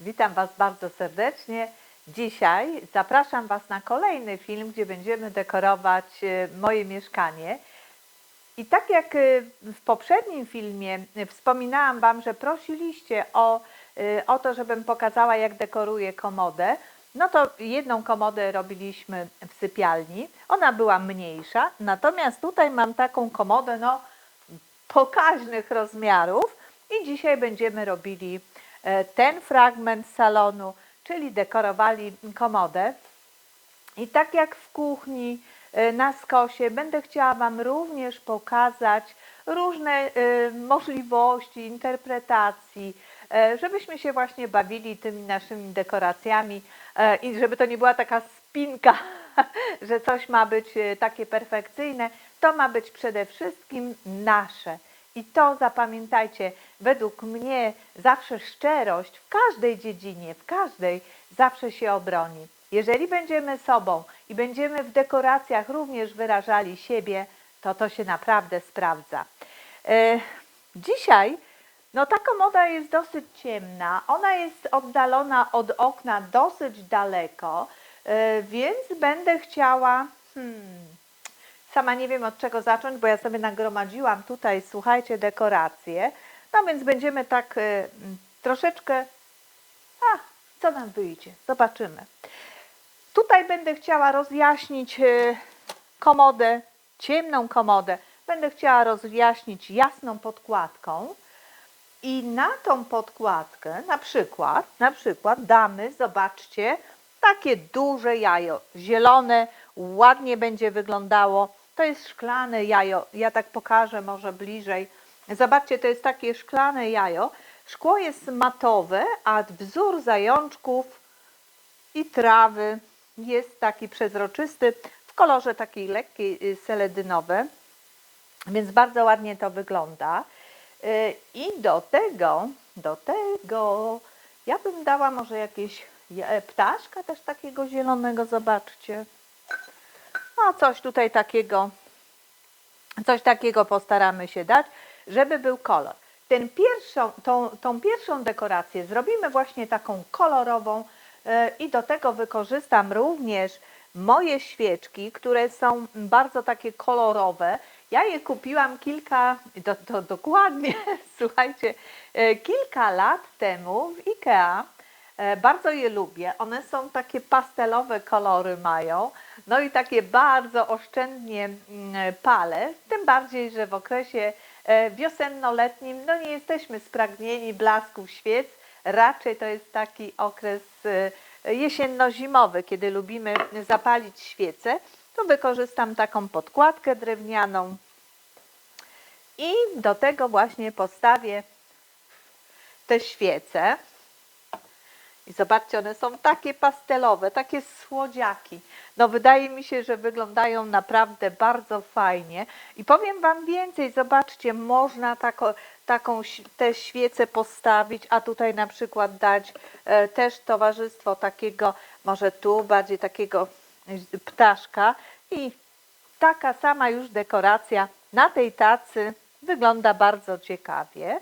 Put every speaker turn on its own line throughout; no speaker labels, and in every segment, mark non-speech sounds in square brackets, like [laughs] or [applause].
Witam Was bardzo serdecznie. Dzisiaj zapraszam Was na kolejny film, gdzie będziemy dekorować e, moje mieszkanie. I tak jak e, w poprzednim filmie e, wspominałam Wam, że prosiliście o, o to, żebym pokazała, jak dekoruję komodę, no to jedną komodę robiliśmy w sypialni. Ona była mniejsza, natomiast tutaj mam taką komodę, no pokaźnych rozmiarów i dzisiaj będziemy robili ten fragment salonu, czyli dekorowali komodę. I tak jak w kuchni e, na skosie, będę chciała Wam również pokazać różne e, możliwości interpretacji, e, żebyśmy się właśnie bawili tymi naszymi dekoracjami e, i żeby to nie była taka spinka, [laughs] że coś ma być e, takie perfekcyjne. To ma być przede wszystkim nasze. I to zapamiętajcie, według mnie zawsze szczerość w każdej dziedzinie, w każdej zawsze się obroni. Jeżeli będziemy sobą i będziemy w dekoracjach również wyrażali siebie, to to się naprawdę sprawdza. E, dzisiaj no ta komoda jest dosyć ciemna, ona jest oddalona od okna dosyć daleko, e, więc będę chciała, hmm, sama nie wiem od czego zacząć, bo ja sobie nagromadziłam tutaj, słuchajcie, dekoracje, no więc będziemy tak e, mm, troszeczkę, a co nam wyjdzie, zobaczymy. Tutaj będę chciała rozjaśnić e, komodę, ciemną komodę, będę chciała rozjaśnić jasną podkładką. I na tą podkładkę na przykład, na przykład damy, zobaczcie, takie duże jajo, zielone, ładnie będzie wyglądało. To jest szklane jajo, ja tak pokażę może bliżej. Zobaczcie, to jest takie szklane jajo. Szkło jest matowe, a wzór zajączków i trawy jest taki przezroczysty, w kolorze takiej lekkiej y, seledynowe, więc bardzo ładnie to wygląda. Y, I do tego, do tego, ja bym dała może jakieś je- ptaszka też takiego zielonego, zobaczcie. No coś tutaj takiego, coś takiego postaramy się dać, żeby był kolor. Ten pierwszą, tą, tą pierwszą dekorację zrobimy właśnie taką kolorową e, i do tego wykorzystam również moje świeczki, które są bardzo takie kolorowe. Ja je kupiłam kilka, to, to dokładnie, [laughs] słuchajcie, e, kilka lat temu w IKEA. E, Bardzo je lubię. One są takie pastelowe kolory mają. No i takie bardzo oszczędnie mm, pale. Tym bardziej, że w okresie wiosenno-letnim no nie jesteśmy spragnieni blasków świec. Raczej to jest taki okres e, jesienno-zimowy, kiedy lubimy zapalić świece. To wykorzystam taką podkładkę drewnianą i do tego właśnie postawię te świece. I zobaczcie, one są takie pastelowe, takie słodziaki. No wydaje mi się, że wyglądają naprawdę bardzo fajnie. I powiem Wam więcej, zobaczcie, można tako, taką, ś- te świece postawić, a tutaj na przykład dać e, też towarzystwo takiego, może tu bardziej takiego e, ptaszka i taka sama już dekoracja na tej tacy wygląda bardzo ciekawie.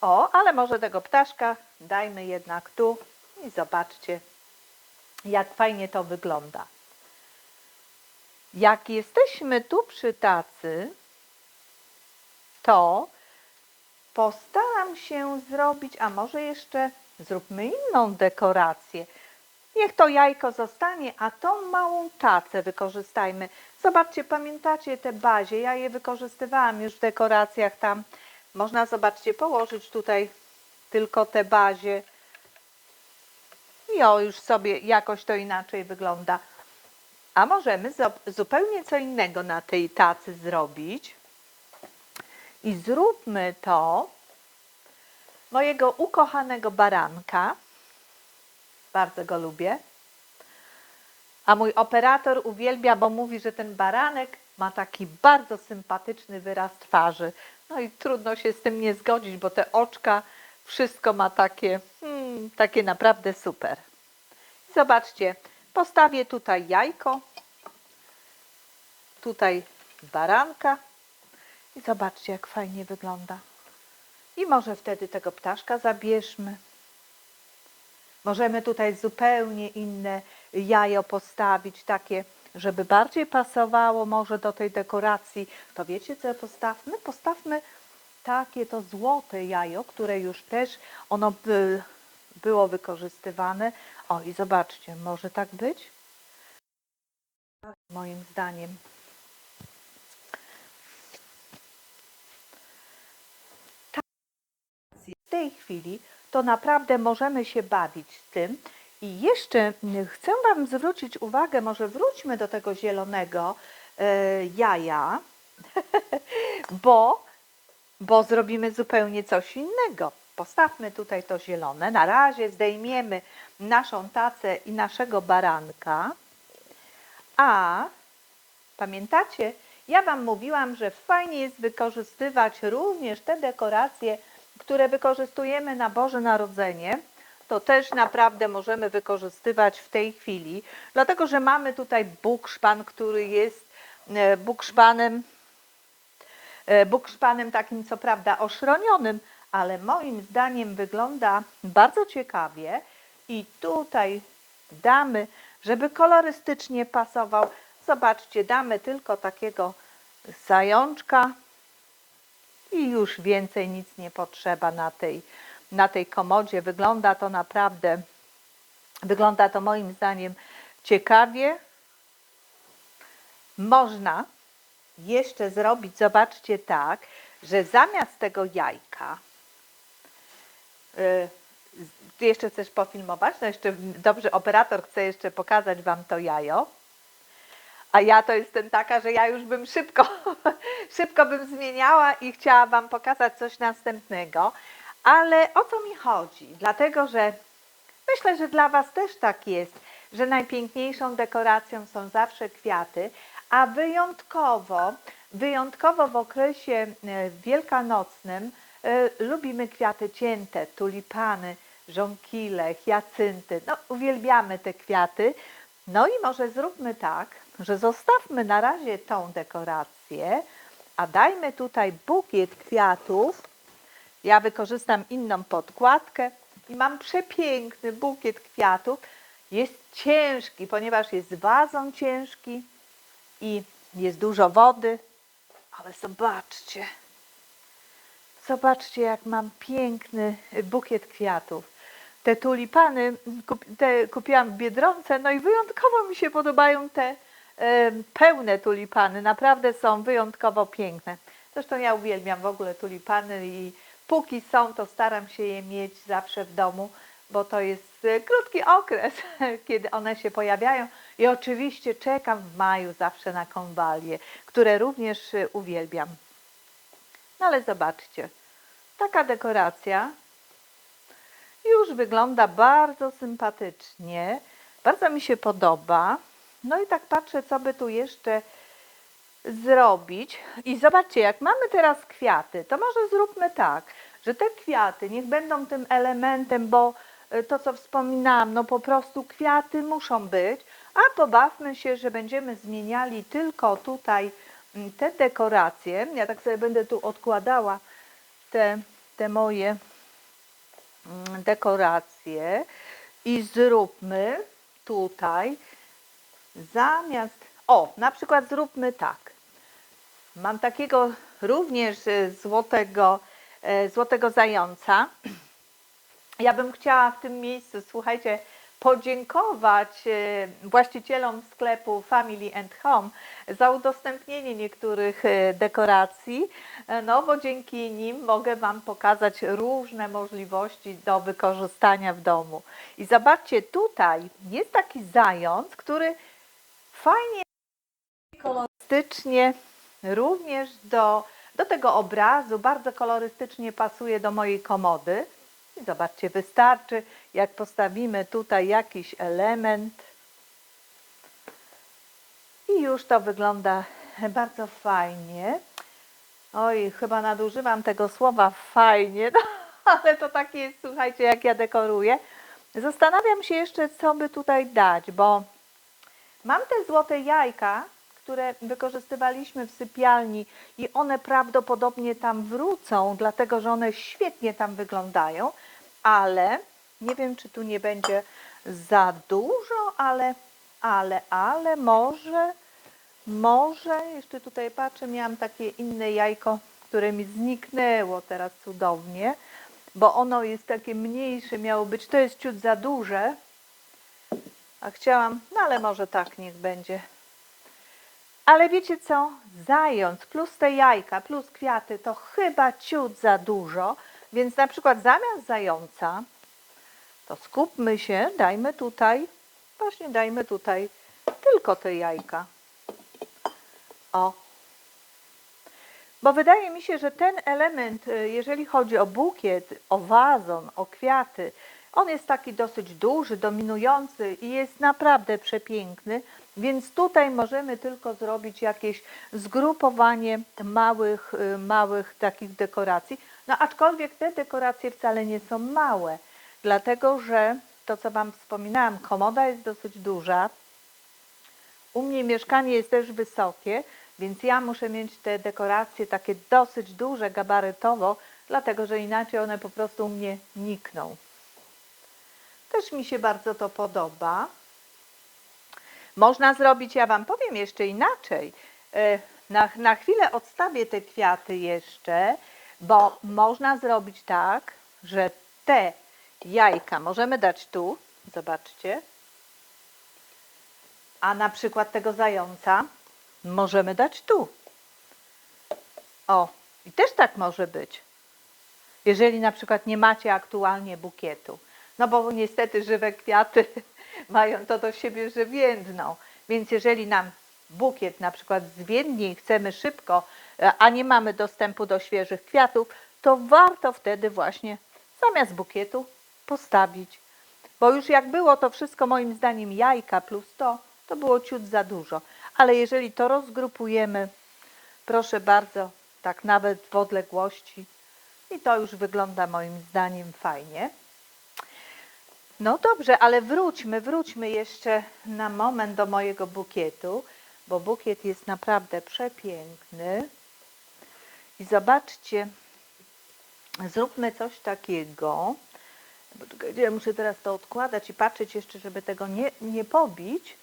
O, ale może tego ptaszka dajmy jednak tu i zobaczcie, jak fajnie to wygląda. Jak jesteśmy tu przy tacy, to postaram się zrobić, a może jeszcze zróbmy inną dekorację. Niech to jajko zostanie, a tą małą tacę wykorzystajmy. Zobaczcie, pamiętacie te bazie? Ja je wykorzystywałam już w dekoracjach tam. Można, zobaczcie, położyć tutaj tylko te bazie. O, już sobie jakoś to inaczej wygląda. A możemy zupełnie co innego na tej tacy zrobić. I zróbmy to mojego ukochanego baranka. Bardzo go lubię. A mój operator uwielbia, bo mówi, że ten baranek ma taki bardzo sympatyczny wyraz twarzy. No i trudno się z tym nie zgodzić, bo te oczka, wszystko ma takie, hmm, takie naprawdę super. Zobaczcie, postawię tutaj jajko, tutaj baranka i zobaczcie, jak fajnie wygląda. I może wtedy tego ptaszka zabierzmy. Możemy tutaj zupełnie inne jajo postawić, takie, żeby bardziej pasowało może do tej dekoracji. To wiecie, co postawmy? Postawmy takie to złote jajo, które już też ono by, było wykorzystywane. O i zobaczcie, może tak być? Moim zdaniem. w tej chwili, to naprawdę możemy się bawić z tym. I jeszcze chcę Wam zwrócić uwagę, może wróćmy do tego zielonego e, jaja, [laughs] bo, bo zrobimy zupełnie coś innego. Postawmy tutaj to zielone. Na razie zdejmiemy naszą tacę i naszego baranka. A pamiętacie, ja Wam mówiłam, że fajnie jest wykorzystywać również te dekoracje, które wykorzystujemy na Boże Narodzenie. To też naprawdę możemy wykorzystywać w tej chwili, dlatego że mamy tutaj bukszpan, który jest e, bukszpanem, e, bukszpanem takim co prawda oszronionym, ale moim zdaniem wygląda bardzo ciekawie i tutaj damy, żeby kolorystycznie pasował. Zobaczcie, damy tylko takiego zajączka i już więcej nic nie potrzeba na tej, na tej komodzie. Wygląda to naprawdę, wygląda to moim zdaniem ciekawie. Można jeszcze zrobić, zobaczcie tak, że zamiast tego jajka, ty jeszcze chcesz pofilmować? No jeszcze dobrze, operator chce jeszcze pokazać Wam to jajo. A ja to jestem taka, że ja już bym szybko, [laughs] szybko bym zmieniała i chciała Wam pokazać coś następnego. Ale o co mi chodzi? Dlatego, że myślę, że dla Was też tak jest, że najpiękniejszą dekoracją są zawsze kwiaty, a wyjątkowo, wyjątkowo w okresie e, wielkanocnym lubimy kwiaty cięte, tulipany, żonkile, hiacynty. No, uwielbiamy te kwiaty. No i może zróbmy tak, że zostawmy na razie tą dekorację, a dajmy tutaj bukiet kwiatów. Ja wykorzystam inną podkładkę i mam przepiękny bukiet kwiatów. Jest ciężki, ponieważ jest wazon ciężki i jest dużo wody, ale zobaczcie, zobaczcie jak mam piękny bukiet kwiatów. Te tulipany te kupiłam w Biedronce, no i wyjątkowo mi się podobają te pełne tulipany. Naprawdę są wyjątkowo piękne. Zresztą ja uwielbiam w ogóle tulipany i póki są, to staram się je mieć zawsze w domu, bo to jest e, krótki okres, [laughs] kiedy one się pojawiają. I oczywiście czekam w maju zawsze na konwalie, które również e, uwielbiam. No ale zobaczcie, taka dekoracja już wygląda bardzo sympatycznie. Bardzo mi się podoba. No i tak patrzę, co by tu jeszcze zrobić. I zobaczcie, jak mamy teraz kwiaty, to może zróbmy tak, że te kwiaty niech będą tym elementem, bo y, to, co wspominałam, no po prostu kwiaty muszą być, a pobawmy się, że będziemy zmieniali tylko tutaj te dekoracje. Ja tak sobie będę tu odkładała te, te moje mm, dekoracje i zróbmy tutaj zamiast, o, na przykład zróbmy tak. Mam takiego również e, złotego, e, złotego zająca. [clears throat] Ja bym chciała w tym miejscu, słuchajcie, podziękować e, właścicielom sklepu Family and Home za udostępnienie niektórych dekoracji, no bo dzięki nim mogę Wam pokazać różne możliwości do wykorzystania w domu. I zobaczcie, tutaj jest taki zając, który fajnie kolorystycznie również do, do tego obrazu, bardzo kolorystycznie pasuje do mojej komody. I zobaczcie, wystarczy, jak postawimy tutaj jakiś element i już to wygląda bardzo fajnie. Oj, chyba nadużywam tego słowa fajnie, [laughs] no, ale to takie jest, słuchajcie, jak ja dekoruję. Zastanawiam się jeszcze, co by tutaj dać, bo Mam te złote jajka, które wykorzystywaliśmy w sypialni i one prawdopodobnie tam wrócą, dlatego że one świetnie tam wyglądają, ale Nie wiem, czy tu nie będzie za dużo, ale, ale, ale może, może, jeszcze tutaj patrzę, miałam takie inne jajko, które mi zniknęło teraz cudownie, bo ono jest takie mniejsze, miało być, to jest ciut za duże, a chciałam, no ale może tak niech będzie. Ale wiecie co? Zając plus te jajka, plus kwiaty to chyba ciut za dużo, więc na przykład zamiast zająca to skupmy się, dajmy tutaj, właśnie dajmy tutaj tylko te jajka. O. Bo wydaje mi się, że ten element, y, jeżeli chodzi o bukiet, o wazon, o kwiaty, on jest taki dosyć duży, dominujący i jest naprawdę przepiękny, więc tutaj możemy tylko zrobić jakieś zgrupowanie małych, y, małych takich dekoracji. No aczkolwiek te dekoracje wcale nie są małe, dlatego że to, co Wam wspominałam, komoda jest dosyć duża, u mnie mieszkanie jest też wysokie, więc ja muszę mieć te dekoracje takie dosyć duże gabarytowo, dlatego że inaczej one po prostu u mnie nikną. Też mi się bardzo to podoba. Można zrobić, ja Wam powiem jeszcze inaczej. E, Na, na chwilę odstawię te kwiaty jeszcze, bo można zrobić tak, że te jajka możemy dać tu, zobaczcie, a na przykład tego zająca możemy dać tu. O, i też tak może być. Jeżeli na przykład nie macie aktualnie bukietu. No bo niestety żywe kwiaty [laughs] mają to do siebie, że więdną. Więc jeżeli nam bukiet na przykład zwiędnie i chcemy szybko, e, a nie mamy dostępu do świeżych kwiatów, to warto wtedy właśnie zamiast bukietu postawić. Bo już jak było to wszystko moim zdaniem jajka plus to, to było ciut za dużo. Ale jeżeli to rozgrupujemy, proszę bardzo, tak nawet w odległości i to już wygląda moim zdaniem fajnie. No dobrze, ale wróćmy, wróćmy jeszcze na moment do mojego bukietu, bo bukiet jest naprawdę przepiękny. I zobaczcie, zróbmy coś takiego. Ja muszę teraz to odkładać i patrzeć jeszcze, żeby tego nie, nie pobić.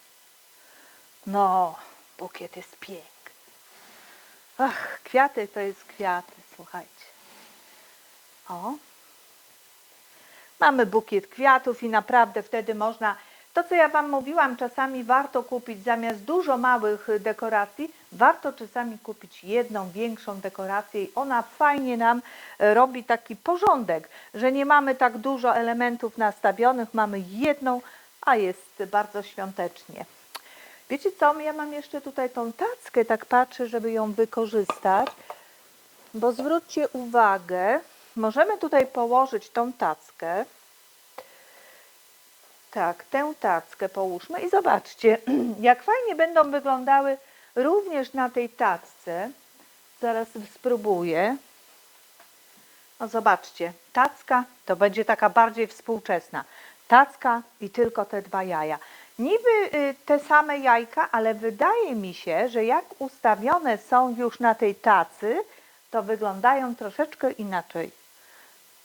No, bukiet jest piękny. Ach, kwiaty to jest kwiaty, słuchajcie. O. Mamy bukiet kwiatów i naprawdę wtedy można, to co ja Wam mówiłam, czasami warto kupić zamiast dużo małych dekoracji, warto czasami kupić jedną większą dekorację i ona fajnie nam e, robi taki porządek, że nie mamy tak dużo elementów nastawionych, mamy jedną, a jest bardzo świątecznie. Wiecie co, ja mam jeszcze tutaj tą tackę, tak patrzę, żeby ją wykorzystać, bo zwróćcie uwagę, możemy tutaj położyć tą tackę, tak, tę tackę połóżmy i zobaczcie, [clears throat] jak fajnie będą wyglądały również na tej tacce. Zaraz spróbuję. No zobaczcie, tacka to będzie taka bardziej współczesna. Tacka i tylko te dwa jaja. Niby y, te same jajka, ale wydaje mi się, że jak ustawione są już na tej tacy, to wyglądają troszeczkę inaczej.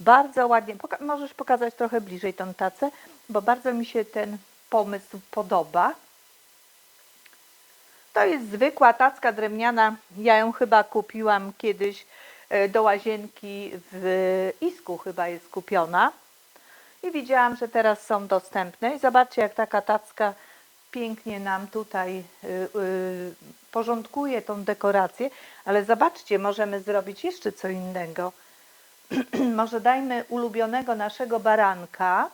Bardzo ładnie. Poka możesz pokazać trochę bliżej tą tacę, bo bardzo mi się ten pomysł podoba. To jest zwykła tacka drewniana. Ja ją chyba kupiłam kiedyś e, do łazienki w Isku chyba jest kupiona. I widziałam, że teraz są dostępne. I zobaczcie, jak taka tacka pięknie nam tutaj y, y, porządkuje tą dekorację. Ale zobaczcie, możemy zrobić jeszcze co innego. [clears throat] Może dajmy ulubionego naszego baranka.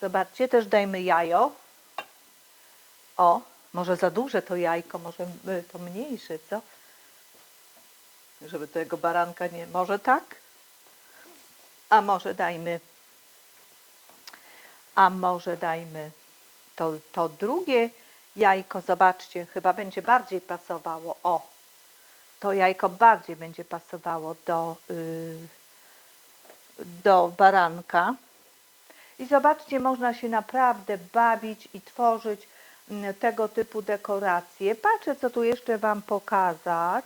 Zobaczcie, też dajmy jajo. O, może za duże to jajko, może y, to mniejsze, co? Żeby tego baranka nie... Może tak? A może dajmy... A może dajmy to, to drugie jajko, zobaczcie, chyba będzie bardziej pasowało. O, to jajko bardziej będzie pasowało do, yy, do baranka. I zobaczcie, można się naprawdę bawić i tworzyć mm, tego typu dekoracje. Patrzę, co tu jeszcze Wam pokazać.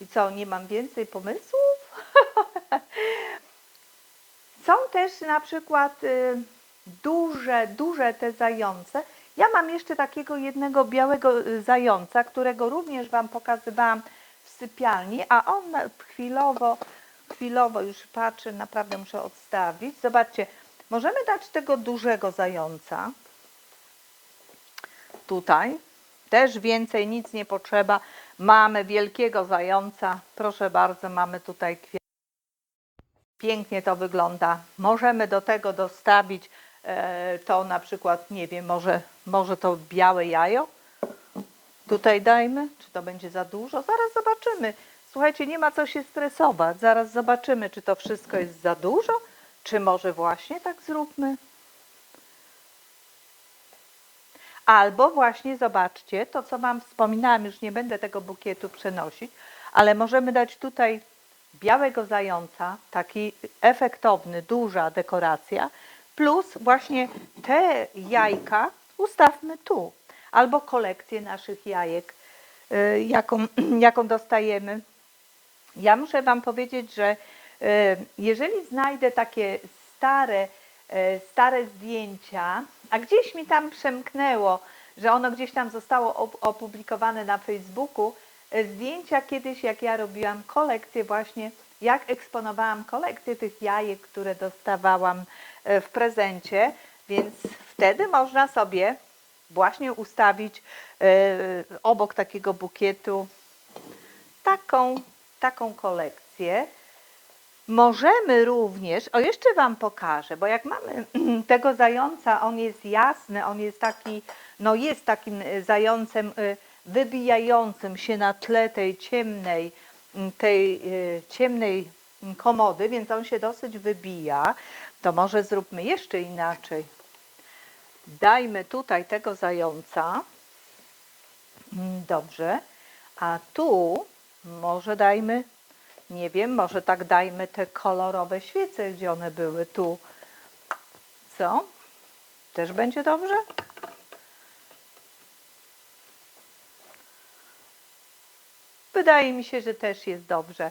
I co, nie mam więcej pomysłów? [laughs] Są też na przykład y, duże, duże te zające. Ja mam jeszcze takiego jednego białego y, zająca, którego również Wam pokazywałam w sypialni, a on chwilowo, chwilowo już patrzy, naprawdę muszę odstawić. Zobaczcie, możemy dać tego dużego zająca. Tutaj też więcej nic nie potrzeba. Mamy wielkiego zająca. Proszę bardzo, mamy tutaj kwiat. Pięknie to wygląda. Możemy do tego dostawić e, to na przykład, nie wiem, może, może to białe jajo. Tutaj dajmy, czy to będzie za dużo? Zaraz zobaczymy. Słuchajcie, nie ma co się stresować. Zaraz zobaczymy, czy to wszystko jest za dużo, czy może właśnie tak zróbmy. Albo właśnie zobaczcie, to co Wam wspominałam, już nie będę tego bukietu przenosić, ale możemy dać tutaj białego zająca, taki efektowny, duża dekoracja, plus właśnie te jajka ustawmy tu, albo kolekcję naszych jajek, y, jaką, [clears throat] jaką dostajemy. Ja muszę Wam powiedzieć, że e, jeżeli znajdę takie stare, e, stare zdjęcia, a gdzieś mi tam przemknęło, że ono gdzieś tam zostało op- opublikowane na Facebooku, e, zdjęcia kiedyś, jak ja robiłam kolekcję właśnie, jak eksponowałam kolekcję tych jajek, które dostawałam w prezencie, więc wtedy można sobie właśnie ustawić obok takiego bukietu taką, taką kolekcję. Możemy również, o jeszcze Wam pokażę, bo jak mamy [clears throat] tego zająca, on jest jasny, on jest taki, no jest takim y, zającem y, wybijającym się na tle tej ciemnej, mm, tej y, ciemnej komody, więc on się dosyć wybija. To może zróbmy jeszcze inaczej. Dajmy tutaj tego zająca. Mm, Dobrze. A tu może dajmy, nie wiem, może tak dajmy te kolorowe świece, gdzie one były tu. Co? Też będzie dobrze? Wydaje mi się, że też jest dobrze.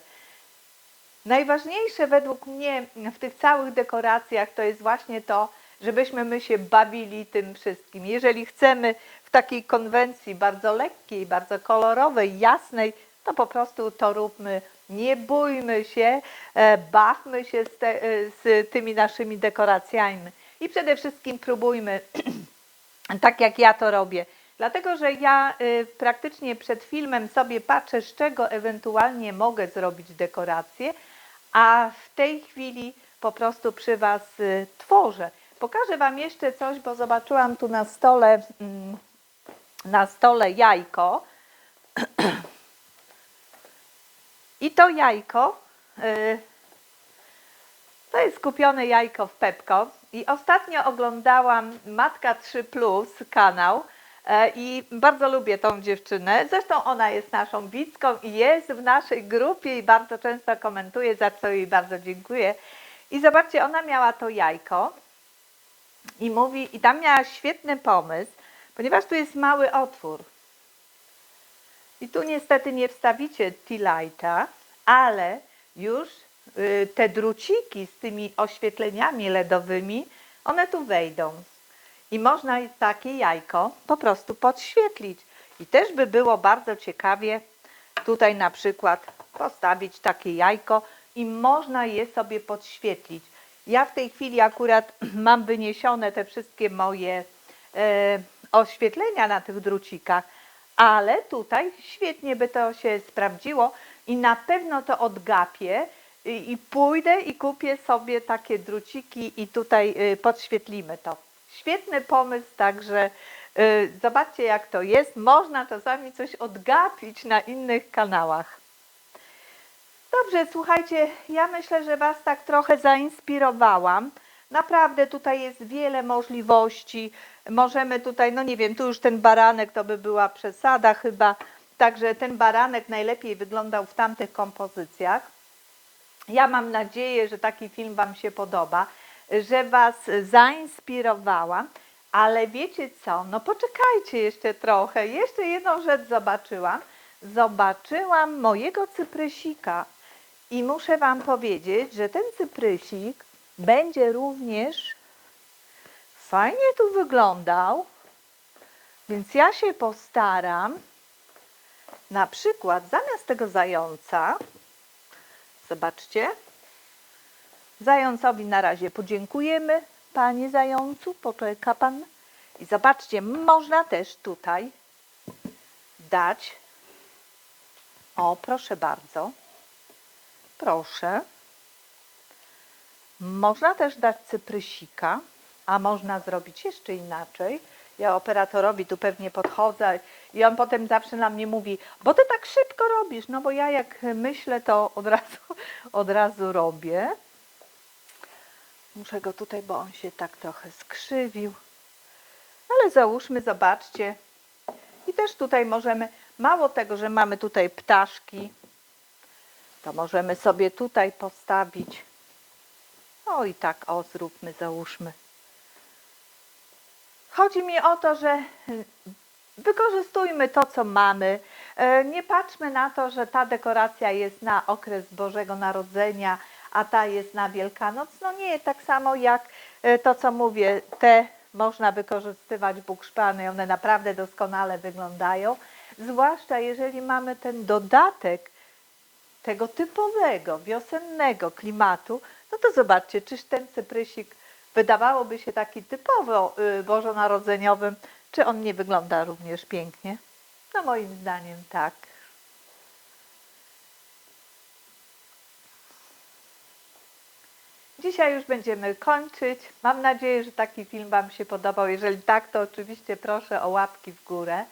Najważniejsze według mnie w tych całych dekoracjach to jest właśnie to, żebyśmy my się bawili tym wszystkim. Jeżeli chcemy w takiej konwencji bardzo lekkiej, bardzo kolorowej, jasnej, to po prostu to róbmy. Nie bójmy się, e, bawmy się z, te, e, z tymi naszymi dekoracjami i przede wszystkim próbujmy [clears throat] tak jak ja to robię. Dlatego, że ja y, praktycznie przed filmem sobie patrzę, z czego ewentualnie mogę zrobić dekorację, a w tej chwili po prostu przy Was tworzę. Pokażę Wam jeszcze coś, bo zobaczyłam tu na stole, mm, na stole jajko. [clears throat] I to jajko y, to jest kupione jajko w Pepko i ostatnio oglądałam Matka 3 Plus kanał e, i bardzo lubię tą dziewczynę. Zresztą ona jest naszą widzką i jest w naszej grupie i bardzo często komentuje, za co jej bardzo dziękuję. I zobaczcie, ona miała to jajko i mówi, i tam miała świetny pomysł, ponieważ tu jest mały otwór. I tu niestety nie wstawicie T-Lighta, ale już y, te druciki z tymi oświetleniami LEDowymi, one tu wejdą. I można takie jajko po prostu podświetlić. I też by było bardzo ciekawie tutaj na przykład postawić takie jajko i można je sobie podświetlić. Ja w tej chwili akurat [clears throat] mam wyniesione te wszystkie moje e, oświetlenia na tych drucikach, ale tutaj świetnie by to się sprawdziło i na pewno to odgapię i, pójdę i kupię sobie takie druciki i tutaj y, podświetlimy to. Świetny pomysł, także y, zobaczcie jak to jest. Można czasami coś odgapić na innych kanałach. Dobrze, słuchajcie, ja myślę, że Was tak trochę zainspirowałam. Naprawdę tutaj jest wiele możliwości. Możemy tutaj, no nie wiem, tu już ten baranek to by była przesada chyba. Także ten baranek najlepiej wyglądał w tamtych kompozycjach. Ja mam nadzieję, że taki film Wam się podoba, że Was zainspirowałam, ale wiecie co? No poczekajcie jeszcze trochę. Jeszcze jedną rzecz zobaczyłam. Zobaczyłam mojego cyprysika i muszę Wam powiedzieć, że ten cyprysik będzie również fajnie tu wyglądał. Więc ja się postaram, na przykład zamiast tego zająca, zobaczcie, zającowi na razie podziękujemy, panie zającu, poczeka pan. I zobaczcie, można też tutaj dać, o proszę bardzo, proszę, można też dać cyprysika, a można zrobić jeszcze inaczej. Ja operatorowi tu pewnie podchodzę i on potem zawsze na mnie mówi, bo ty tak szybko robisz. No bo ja jak myślę, to od razu, [laughs] od razu robię. Muszę go tutaj, bo on się tak trochę skrzywił. Ale załóżmy, zobaczcie. I też tutaj możemy, mało tego, że mamy tutaj ptaszki, to możemy sobie tutaj postawić. O i tak, o zróbmy, załóżmy. Chodzi mi o to, że y, wykorzystujmy to, co mamy. E, Nie patrzmy na to, że ta dekoracja jest na okres Bożego Narodzenia, a ta jest na Wielkanoc. No nie, tak samo jak e, to, co mówię, te można wykorzystywać bukszpany, one naprawdę doskonale wyglądają. Zwłaszcza jeżeli mamy ten dodatek tego typowego, wiosennego klimatu, no to zobaczcie, czyż ten cyprysik wydawałoby się taki typowo y, bożonarodzeniowym, czy on nie wygląda również pięknie? No moim zdaniem tak. Dzisiaj już będziemy kończyć. Mam nadzieję, że taki film Wam się podobał. Jeżeli tak, to oczywiście proszę o łapki w górę.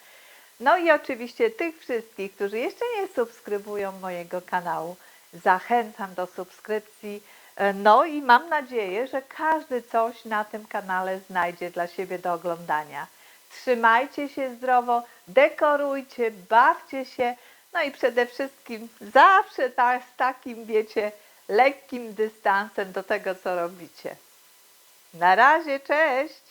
No i oczywiście tych wszystkich, którzy jeszcze nie subskrybują mojego kanału, zachęcam do subskrypcji. E, No i mam nadzieję, że każdy coś na tym kanale znajdzie dla siebie do oglądania. Trzymajcie się zdrowo, dekorujcie, bawcie się, no i przede wszystkim zawsze z takim, wiecie, lekkim dystansem do tego, co robicie. Na razie, cześć!